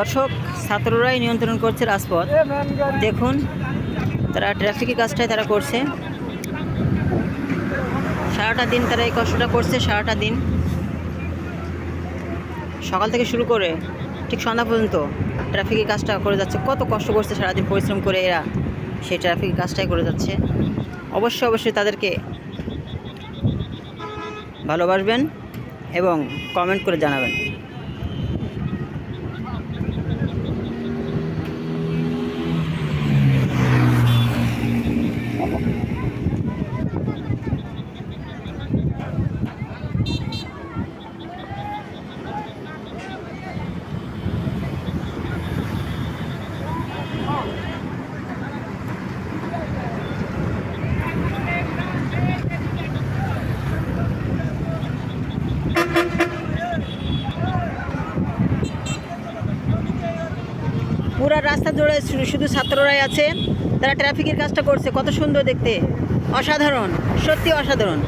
দর্শক, ছাত্ররাই নিয়ন্ত্রণ করছে রাজপথ। দেখুন, তারা ট্রাফিকের কাজটাই তারা করছে। সারাটা দিন তারা এই কষ্টটা করছে, সারাটা দিন। সকাল থেকে শুরু করে ঠিক সন্ধ্যা পর্যন্ত ট্রাফিকের কাজটা করে যাচ্ছে। কত কষ্ট করছে সারাদিন পরিশ্রম করে এরা সেই ট্রাফিকের কাজটাই করে যাচ্ছে। অবশ্যই অবশ্যই তাদেরকে ভালোবাসবেন এবং কমেন্ট করে জানাবেন। পুরো রাস্তা জুড়ে শুধু ছাত্ররাই আছে। তারা ট্রাফিকের কাজটা করছে কত সুন্দর দেখতে। অসাধারণ সত্যি অসাধারণ।